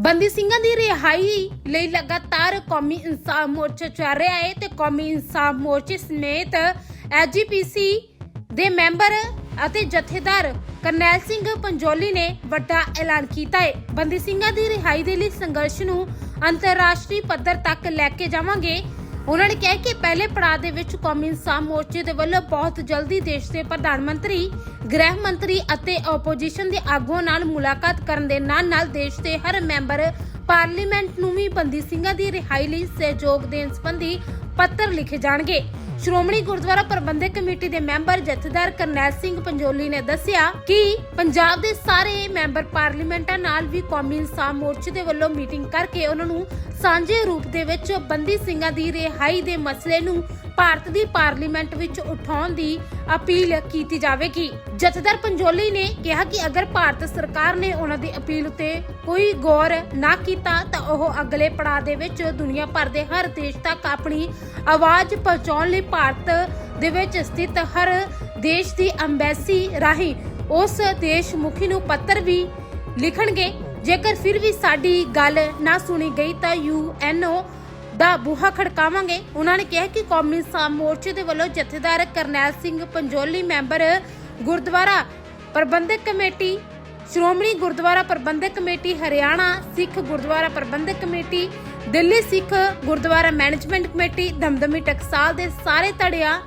ਬੰਦੀ ਸਿੰਘਾਂ ਦੀ ਰਿਹਾਈ ਲਈ ਲਗਾਤਾਰ ਕੌਮੀ ਇਨਸਾਫ ਮੋਰਚਾ ਚੱਲ ਰਿਹਾ ਹੈ ਤੇ ਕੌਮੀ ਇਨਸਾਫ ਮੋਰਚੇ ਸਮੇਤ ਐਜੀਪੀਸੀ ਦੇ ਮੈਂਬਰ ਅਤੇ ਜਥੇਦਾਰ ਕਰਨੈਲ ਸਿੰਘ ਪੰਜੋਲੀ ਨੇ ਵੱਡਾ ਐਲਾਨ ਕੀਤਾ ਹੈ। ਬੰਦੀ ਸਿੰਘਾਂ ਦੀ ਰਿਹਾਈ ਦੇ ਲਈ ਸੰਘਰਸ਼ ਨੂੰ ਅੰਤਰਰਾਸ਼ਟਰੀ ਪੱਧਰ ਤੱਕ ਲੈ ਕੇ ਜਾਵਾਂਗੇ। ਉਹਨਾਂ ਨੇ ਕਿਹਾ ਕਿ ਪਹਿਲੇ ਪੜਾਅ ਦੇ ਵਿੱਚ ਕੌਮੀ ਇਨਸਾਫ ਮੋਰਚੇ ਦੇ ਵੱਲੋਂ ਬਹੁਤ ਜਲਦੀ ਦੇਸ਼ ਦੇ ਪ੍ਰਧਾਨ ਮੰਤਰੀ, ਗ੍ਰਹਿ ਮੰਤਰੀ ਅਤੇ ਆਪੋਜੀਸ਼ਨ ਦੇ ਆਗੂਆਂ ਨਾਲ ਮੁਲਾਕਾਤ ਕਰਨ ਦੇ ਨਾਲ ਨਾਲ ਦੇਸ਼ ਦੇ ਹਰ ਮੈਂਬਰ ਪਾਰਲੀਮੈਂਟ ਨੂੰ ਵੀ ਬੰਦੀ ਸਿੰਘਾਂ ਦੀ ਰਿਹਾਈ ਲਈ ਸਹਿਯੋਗ ਦੇਣ ਸੰਬੰਧੀ ਪੱਤਰ ਲਿਖੇ ਜਾਣਗੇ। ਸ਼੍ਰੋਮਣੀ ਗੁਰਦੁਆਰਾ ਪ੍ਰਬੰਧਕ ਕਮੇਟੀ ਦੇ ਮੈਂਬਰ ਜਥੇਦਾਰ ਕਰਨੈਲ ਸਿੰਘ ਪੰਜੋਲੀ ਨੇ ਦੱਸਿਆ ਕਿ ਪੰਜਾਬ ਦੇ ਸਾਰੇ ਮੈਂਬਰ ਪਾਰਲੀਮੈਂਟਾਂ ਨਾਲ ਵੀ ਕੌਮੀ ਇਨਸਾਫ ਮੋਰਚੇ ਦੇ ਵੱਲੋਂ ਮੀਟਿੰਗ ਕਰਕੇ ਉਹਨਾਂ ਨੂੰ ਸਾਂਝੇ ਰੂਪ ਦੇ ਵਿੱਚ ਬੰਦੀ ਸਿੰਘਾਂ ਦੀ ਰਿਹਾਈ ਦੇ ਮਸਲੇ ਨੂੰ ਭਾਰਤ ਦੀ ਪਾਰਲੀਮੈਂਟ ਵਿੱਚ ਉਠਾਉਣ ਦੀ ਅਪੀਲ ਕੀਤੀ ਜਾਵੇਗੀ। ਜਥੇਦਾਰ ਪੰਜੋਲੀ ਨੇ ਕਿਹਾ ਕਿ ਅਗਰ ਭਾਰਤ ਸਰਕਾਰ ਨੇ ਉਹਨਾਂ ਦੀ ਅਪੀਲ ਉਤੇ ਕੋਈ ਗੌਰ ਨਾ ਕੀਤਾ, ਤਾਂ ਉਹ ਅਗਲੇ ਪੜਾਅ ਦੇ ਵਿੱਚ ਦੁਨੀਆ ਭਰ ਦੇ ਹਰ ਦੇਸ਼ ਤੱਕ ਆਪਣੀ ਆਵਾਜ਼ ਪਹੁੰਚਾਉਣ ਲਈ ਭਾਰਤ ਦੇ ਵਿੱਚ ਸਥਿਤ ਹਰ ਦੇਸ਼ ਦੀ ਅੰਬੈਸੀ ਰਾਹੀਂ ਉਸ ਦੇਸ਼ ਮੁਖੀ ਨੂੰ ਪੱਤਰ ਵੀ ਲਿਖਣਗੇ। ਜੇਕਰ ਫਿਰ ਵੀ ਸਾਡੀ ਗੱਲ ਨਾ ਸੁਣੀ ਗਈ, ਤਾਂ ਯੂਐਨਓ ਦਾ ਬੂਹਾ ਖੜਕਾਵਾਂਗੇ। ਉਹਨਾਂ ਨੇ ਕਿਹਾ ਕਿ ਕੌਮੀ ਇਨਸਾਫ ਮੋਰਚੇ ਦੇ ਵੱਲੋਂ Jathedar Karnail Singh Panjoli, member Gurdwara Prabandhak committee, Shiromani Gurdwara Prabandhak committee, Haryana Sikh Gurdwara Prabandhak committee, Delhi Sikh Gurdwara management committee, Damdami Taksal ਦੇ ਸਾਰੇ ਧੜਿਆਂ,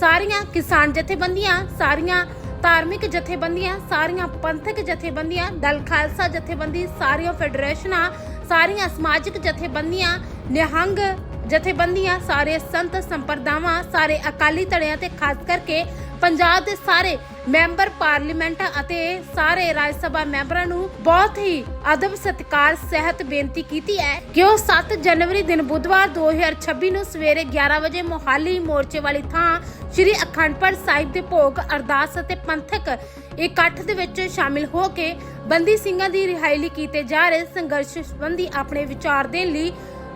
ਸਾਰੀਆਂ ਕਿਸਾਨ ਜਥੇਬੰਦੀਆਂ, ਸਾਰੀਆਂ ਧਾਰਮਿਕ ਜਥੇਬੰਦੀਆਂ, ਸਾਰੀਆਂ ਪੰਥਕ ਜਥੇਬੰਦੀਆਂ, ਦਲ ਖਾਲਸਾ ਜਥੇਬੰਦੀ, ਸਾਰੀਆਂ ਫੈਡਰੇਸ਼ਨਾਂ ਸਾਰੀਆਂ ਸਮਾਜਿਕ ਜਥੇਬੰਦੀਆਂ, ਨਿਹੰਗ ਜਥੇਬੰਦੀਆਂ, ਸਾਰੇ ਸੰਤ ਸੰਪਰਦਾਵਾਂ, ਸਾਰੇ ਅਕਾਲੀ ਧੜਿਆਂ ਤੇ ਖਾਸ ਕਰਕੇ ਪੰਜਾਬ ਦੇ ਸਾਰੇ ਮੈਂਬਰ ਪਾਰਲੀਮੈਂਟ ਅਤੇ ਸਾਰੇ ਰਾਜ ਸਭਾ ਮੈਂਬਰਾਂ ਨੂੰ ਬਹੁਤ ਹੀ ਅਦਬ ਸਤਿਕਾਰ, ਸਹਿਤ ਬੇਨਤੀ ਕੀਤੀ ਹੈ ਕਿ ਉਹ 7 ਜਨਵਰੀ ਦਿਨ ਬੁੱਧਵਾਰ 2026 ਨੂੰ ਸਵੇਰੇ 11 ਵਜੇ ਮੋਹਾਲੀ ਮੋਰਚੇ ਵਾਲੀ ਥਾਂ ਸ੍ਰੀ ਅਖੰਡ ਪਾਠ ਸਾਹਿਬ ਦੇ ਭੋਗ ਅਰਦਾਸ ਅਤੇ ਪੰਥਕ ਇਕੱਠ ਦੇ ਵਿੱਚ ਸ਼ਾਮਿਲ ਹੋ ਕੇ ਬੰਦੀ ਸਿੰਘਾਂ ਦੀ ਰਿਹਾਈ ਲਈ ਕੀਤੇ ਜਾ ਰਹੇ ਸੰਘਰਸ਼ ਸੰਬੰਧੀ ਆਪਣੇ ਵਿਚਾਰ ਦੇਣ ਲਈ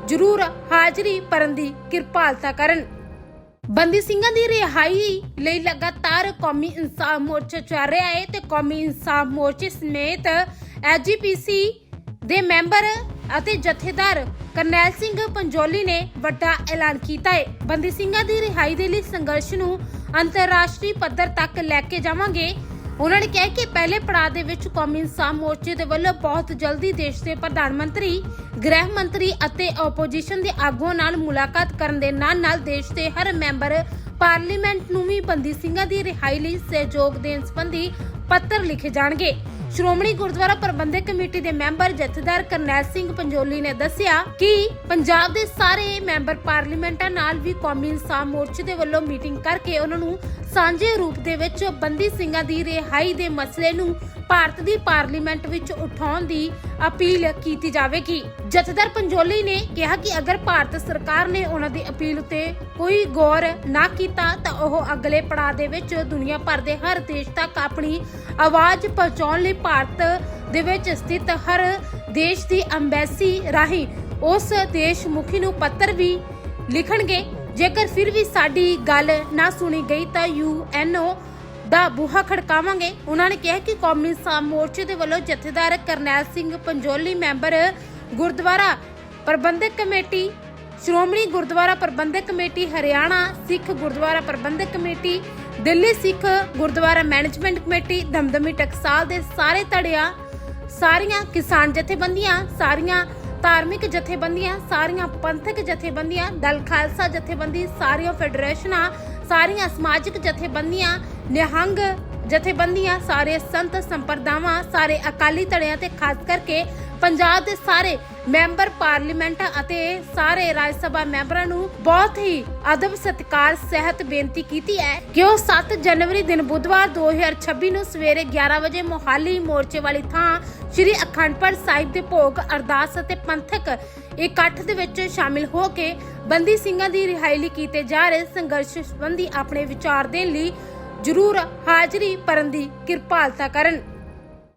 ਜ਼ਰੂਰ ਹਾਜ਼ਰੀ ਭਰਨ ਦੀ ਕਿਰਪਾਲਤਾ ਕਰਨ। ਬੰਦੀ ਸਿੰਘਾਂ ਦੀ ਰਿਹਾਈ ਲਈ ਲਗਾਤਾਰ ਕੌਮੀ ਇਨਸਾਫ ਮੋਰਚਾ ਚੱਲ ਰਿਹਾ ਹੈ ਤੇ ਕੌਮੀ ਇਨਸਾਫ ਮੋਰਚੇ ਸਮੇਤ ਐਜੀਪੀਸੀ ਦੇ ਮੈਂਬਰ ਅਤੇ ਜਥੇਦਾਰ ਕਰਨੈਲ ਸਿੰਘ ਪੰਜੋਲੀ ਨੇ ਵੱਡਾ ਐਲਾਨ ਕੀਤਾ ਹੈ। ਬੰਦੀ ਸਿੰਘਾਂ ਦੀ ਰਿਹਾਈ ਦੇ ਲਈ ਸੰਘਰਸ਼ ਨੂੰ ਅੰਤਰਰਾਸ਼ਟਰੀ ਪੱਧਰ ਤੱਕ ਲੈ ਕੇ ਜਾਵਾਂਗੇ। ਉਹਨਾਂ ਨੇ ਕਿਹਾ ਕਿ ਪਹਿਲੇ ਪੜਾਅ ਦੇ ਵਿੱਚ ਕੌਮੀ ਇਨਸਾਫ ਮੋਰਚੇ ਦੇ ਵੱਲੋਂ ਬਹੁਤ ਜਲਦੀ ਦੇਸ਼ ਦੇ ਪ੍ਰਧਾਨ ਮੰਤਰੀ, ਗ੍ਰਹਿ ਮੰਤਰੀ ਅਤੇ ਆਪੋਜੀਸ਼ਨ ਦੇ ਆਗੂਆਂ ਨਾਲ ਮੁਲਾਕਾਤ ਕਰਨ ਦੇ ਨਾਲ ਨਾਲ ਦੇਸ਼ ਦੇ ਹਰ ਮੈਂਬਰ ਪਾਰਲੀਮੈਂਟ ਨੂੰ ਵੀ ਬੰਦੀ ਸਿੰਘਾਂ ਦੀ ਰਿਹਾਈ ਲਈ ਸਹਿਯੋਗ ਦੇਣ ਸੰਬੰਧੀ ਪੱਤਰ ਲਿਖੇ ਜਾਣਗੇ। ਸ਼੍ਰੋਮਣੀ ਗੁਰਦੁਆਰਾ ਪ੍ਰਬੰਧਕ ਕਮੇਟੀ ਦੇ ਮੈਂਬਰ ਜਥੇਦਾਰ ਕਰਨੈਲ ਸਿੰਘ ਪੰਜੋਲੀ ਨੇ ਦੱਸਿਆ ਕਿ ਪੰਜਾਬ ਦੇ ਸਾਰੇ ਮੈਂਬਰ ਪਾਰਲੀਮੈਂਟਾਂ ਨਾਲ ਵੀ ਕੌਮੀ ਇਨਸਾਨ ਮੋਰਚੇ ਦੇ ਵੱਲੋਂ ਮੀਟਿੰਗ ਕਰਕੇ ਉਹਨਾਂ ਨੂੰ ਸਾਂਝੇ ਰੂਪ ਦੇ ਵਿੱਚ ਬੰਦੀ ਸਿੰਘਾਂ ਦੀ ਰਿਹਾਈ ਦੇ ਮਸਲੇ ਨੂੰ ਭਾਰਤ ਦੀ ਪਾਰਲੀਮੈਂਟ ਵਿੱਚ ਉਠਾਉਣ ਦੀ ਅਪੀਲ ਕੀਤੀ ਜਾਵੇਗੀ। ਜਥੇਦਾਰ ਪੰਜੋਲੀ ਨੇ ਕਿਹਾ ਕਿ ਅਗਰ ਭਾਰਤ ਸਰਕਾਰ ਨੇ ਉਹਨਾਂ ਦੀ ਅਪੀਲ ਉਤੇ ਕੋਈ ਗੌਰ ਨਾ ਕੀਤਾ, ਤਾਂ ਉਹ ਅਗਲੇ ਪੜਾਅ ਦੇ ਵਿੱਚ ਦੁਨੀਆ ਭਰ ਦੇ ਹਰ ਦੇਸ਼ ਤੱਕ ਆਪਣੀ ਆਵਾਜ਼ ਪਹੁੰਚਾਉਣ ਲਈ ਭਾਰਤ ਦੇ ਵਿੱਚ ਸਥਿਤ ਹਰ ਦੇਸ਼ ਦੀ ਅੰਬੈਸੀ ਰਾਹੀਂ ਉਸ ਦੇਸ਼ ਮੁਖੀ ਨੂੰ ਪੱਤਰ ਵੀ ਲਿਖਣਗੇ। ਜੇਕਰ ਫਿਰ ਵੀ ਸਾਡੀ ਗੱਲ ਨਾ ਸੁਣੀ ਗਈ, ਤਾਂ ਯੂਐਨਓ ਦਾ ਬੂਹਾ ਖੜਕਾਵਾਂਗੇ। ਉਹਨਾਂ ਨੇ ਕਿਹਾ ਕਿ ਕੌਮੀ ਇਨਸਾਫ ਮੋਰਚੇ ਦੇ ਵੱਲੋਂ Jathedar Karnail Singh Panjoli, member Gurdwara Prabandhak committee, Shiromani Gurdwara Prabandhak committee, Haryana Sikh Gurdwara Prabandhak committee, Delhi Sikh Gurdwara management committee, Damdami Taksal ਦੇ ਸਾਰੇ ਧੜਿਆਂ, ਸਾਰੀਆਂ ਕਿਸਾਨ ਜਥੇਬੰਦੀਆਂ, ਸਾਰੀਆਂ ਧਾਰਮਿਕ ਜਥੇਬੰਦੀਆਂ, ਸਾਰੀਆਂ ਪੰਥਕ ਜਥੇਬੰਦੀਆਂ, ਦਲ ਖਾਲਸਾ ਜਥੇਬੰਦੀ, ਸਾਰੀਆਂ ਫੈਡਰੇਸ਼ਨਾਂ ਸਾਰੀਆਂ ਸਮਾਜਿਕ ਜਥੇਬੰਦੀਆਂ ਨਿਹੰਗ ਜਥੇਬੰਦੀਆਂ ਸਾਰੇ ਸੰਤ ਸੰਪਰਦਾਵਾਂ ਸਾਰੇ ਅਕਾਲੀ ਧੜਿਆਂ ਤੇ ਖਾਸ ਕਰਕੇ ਪੰਜਾਬ ਦੇ ਸਾਰੇ ਮੈਂਬਰ ਪਾਰਲੀਮੈਂਟ ਅਤੇ ਸਾਰੇ ਰਾਜ ਸਭਾ ਮੈਂਬਰਾਂ ਨੂੰ ਬਹੁਤ ਹੀ ਅਦਬ ਸਤਿਕਾਰ, ਸਹਿਤ ਬੇਨਤੀ ਕੀਤੀ ਹੈ ਕਿ ਉਹ 7 ਜਨਵਰੀ ਦਿਨ ਬੁੱਧਵਾਰ 2026 ਨੂੰ ਸਵੇਰੇ 11 ਵਜੇ ਮੋਹਾਲੀ ਮੋਰਚੇ ਵਾਲੀ ਥਾਂ ਸ੍ਰੀ ਅਖੰਡ ਪਾਠ ਸਾਹਿਬ ਦੇ ਭੋਗ ਅਰਦਾਸ ਅਤੇ ਪੰਥਕ ਇਕੱਠ ਦੇ ਵਿੱਚ ਸ਼ਾਮਿਲ ਹੋ ਕੇ ਬੰਦੀ ਸਿੰਘਾਂ ਦੀ ਰਿਹਾਈ ਲਈ ਕੀਤੇ ਜਾ ਰਹੇ ਸੰਘਰਸ਼ ਸੰਬੰਧੀ ਆਪਣੇ ਵਿਚਾਰ ਦੇਣ ਲਈ ਜ਼ਰੂਰ ਹਾਜ਼ਰੀ ਭਰਨ ਦੀ ਕਿਰਪਾਲਤਾ ਕਰਨ।